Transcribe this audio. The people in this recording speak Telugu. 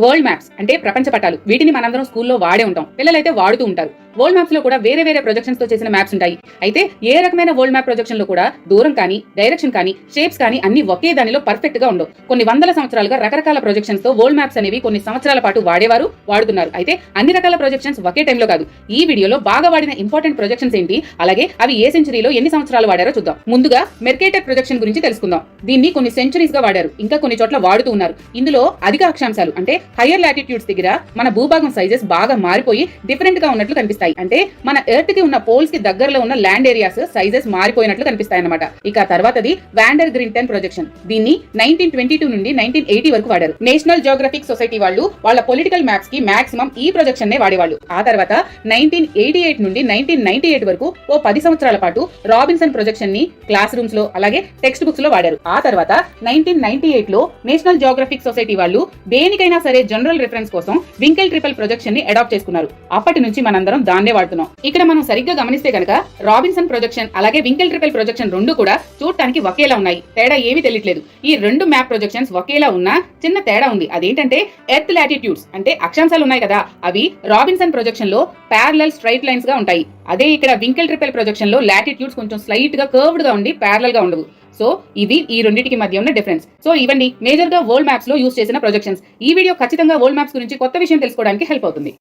వరల్డ్ మ్యాప్స్ అంటే ప్రపంచ పటాలు. వీటిని మనందరం స్కూల్లో వాడే ఉంటాం. పిల్లలైతే వాడుతూ ఉంటారు. వరల్డ్ మ్యాప్స్లో కూడా వేరే వేరే ప్రొజెక్షన్స్తో చేసిన మ్యాప్స్ ఉంటాయి. అయితే ఏ రకమైన వరల్డ్ మ్యాప్ ప్రొజెక్షన్లో కూడా దూరం కానీ డైరెక్షన్ కానీ షేప్స్ కానీ అన్ని ఒకే దానిలో పర్ఫెక్ట్గా ఉండవు. కొన్ని వందల సంవత్సరాలుగా రకరకాల ప్రొజెక్షన్స్తో వరల్డ్ మ్యాప్స్ అనేవి కొన్ని సంవత్సరాల పాటు వాడేవారు వాడుతున్నారు. అయితే అన్ని రకాల ప్రొజెక్షన్స్ ఒకే టైంలో కాదు. ఈ వీడియోలో బాగా వాడిన ఇంపార్టెంట్ ప్రొజెక్షన్స్ ఏంటి? అలాగే అవి ఏ సెంచరీలో ఎన్ని సంవత్సరాలు వాడారో చూద్దాం. ముందుగా మెర్కేటర్ ప్రొజెక్షన్ గురించి తెలుసుకుందాం. దీన్ని కొన్ని సెంచరీస్గా వాడారు. ఇంకా కొన్ని చోట్ల వాడుతూ ఉన్నారు. ఇందులో అధిక అక్షాంశాలు అంటే హయ్యర్ లాటిట్యూడ్స్ దగ్గర మన భూభాగం సైజెస్ బాగా మారిపోయి డిఫరెంట్గా ఉన్నట్లు కనిపిస్తాయి. అంటే మన ఎర్త్కి ఉన్న పోల్స్కి దగ్గరలో ఉన్న ల్యాండ్ ఏరియాస్ సైజెస్ మారిపోయినట్లు కనిపిస్తాయి అన్నమాట ఇక తర్వాతది వాండర్ గ్రీన్ టెన్ ప్రొజెక్షన్ దీన్ని నైన్టీన్ ట్వంటీ టూ నుండి నైన్టీన్ ఎయిటీ వరకు వాడారు. నేషనల్ జియోగ్రఫిక్ సొసైటీ వాళ్ళు వాళ్ళ పొలిటికల్ మ్యాప్స్కి మాక్సిమం ఈ ప్రొజెక్షన్ నే వాడేవాళ్ళు. ఆ తర్వాత నైన్టీన్ ఎయిటీ ఎయిట్ నుండి నైన్టీన్ నైన్టీ ఎయిట్ వరకు ఓ పది సంవత్సరాల పాటు రాబిన్సన్ ప్రొజెక్షన్ని క్లాస్ రూమ్స్లో అలాగే టెక్స్ట్ బుక్స్లో వాడారు. ఆ తర్వాత నైన్టీన్ నైన్టీ ఎయిట్లో నేషనల్ జియోగ్రఫిక్ సొసైటీ వాళ్ళు దేనికైనా సరే జనరల్ రిఫరెన్స్ కోసం వింకెల్ ట్రిపల్ ప్రొజెక్షన్ని అడాప్ట్ చేసుకున్నారు. అప్పటి నుంచి మనందరం దాన్నే వాడుతున్నాం. ఇక్కడ మనం సరిగ్గా గమనిస్తే కనుక రాబిన్సన్ ప్రొజెక్షన్ అలాగే వింకెల్ ట్రిపెల్ ప్రొజెక్షన్ రెండు కూడా చూడటానికి ఒకేలా ఉన్నాయి. తేడా ఏమీ తెలియట్లేదు. ఈ రెండు మ్యాప్ ప్రొజెక్షన్స్ ఒకేలా ఉన్నా చిన్న తేడా ఉంది. అదేంటంటే ఎర్త్ లాటిట్యూడ్స్ అంటే అక్షాంశాలు ఉన్నాయి కదా అవి రాబిన్సన్ ప్రొజెక్షన్లో ప్యారలల్ స్ట్రైట్ లైన్స్గా ఉంటాయి. అదే ఇక్కడ వింకెల్ ట్రిపెల్ ప్రొజెక్షన్లో లాటిట్యూడ్స్ కొంచెం స్లైట్గా కర్వ్డ్గా ఉండి ప్యారలల్గా ఉండవు. సో ఇది ఈ రెండింటికి మధ్య ఉన్న డిఫరెన్స్. సో ఇవన్నీ మేజర్గా వరల్డ్ మ్యాప్స్లో యూస్ చేసిన ప్రొజెక్షన్స్. ఈ వీడియో ఖచ్చితంగా వరల్డ్ మ్యాప్స్ గురించి కొత్త విషయం తెలుసుకోవడానికి హెల్ప్ అవుతుంది.